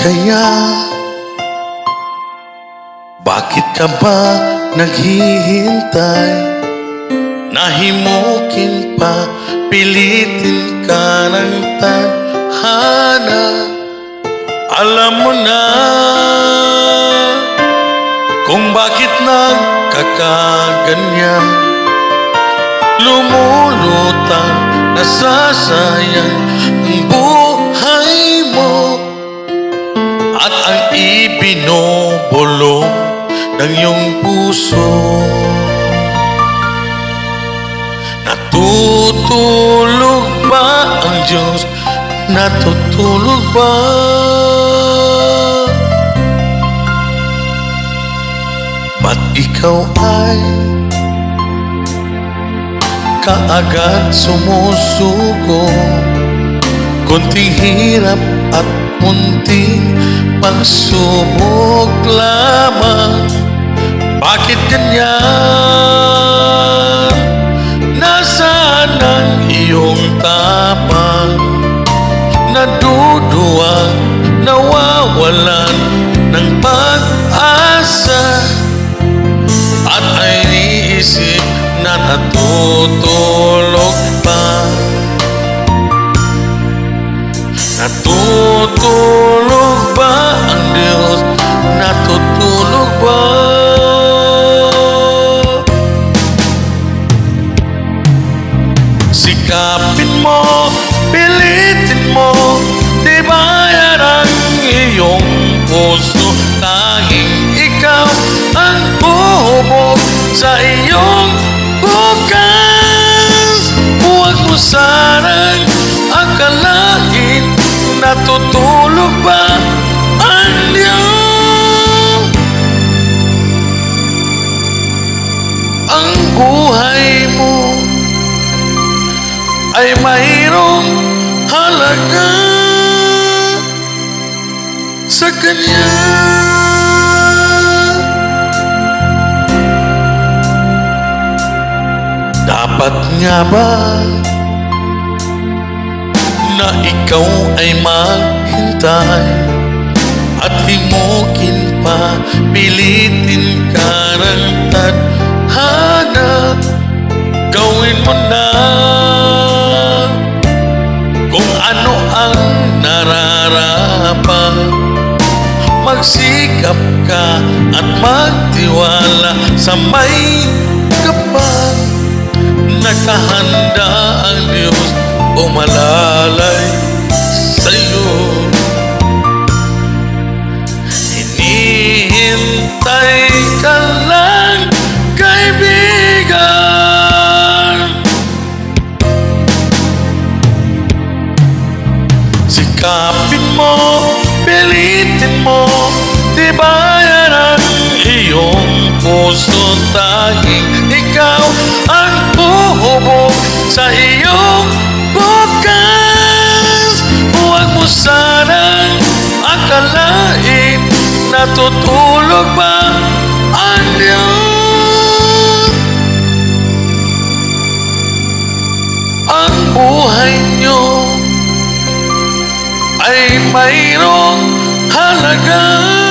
kanya? Bakit ka ba naghihintay? Nahimukin pa, pilitin ka ng tadhana Alam mo na kung bakit nagkakaganyan Lumulutang, nasasayang ng iyong puso Natutulog ba ang Diyos? Natutulog ba? Ba't ikaw ay kaagad sumusuko? Kunting hirap at munting pagsubok lamang Bakit ganyan? Nasaan ang iyong tapang? Naduduwag, nawawalan Sikapin mo, pilitin mo Di ba ang iyong puso? Tanging ikaw ang buhubog sa iyong bukas Huwag mo sanang akalain Natutulog ba ay mayroong halaga sa Kanya. Dapat nga ba na ikaw ay maghintay at himukin pa, pilitin ka nararapat Magsikap ka at magtiwala sa may kapal. Nakahanda ang Diyos umalalay. sa'yo pilitin mo Di ba yan ang iyong puso Tanging ikaw ang buhubog sa iyong bukas Huwag mo sanang akalain Natutulog ba ang Diyos? Ang buhay niyo ay mayroong halaga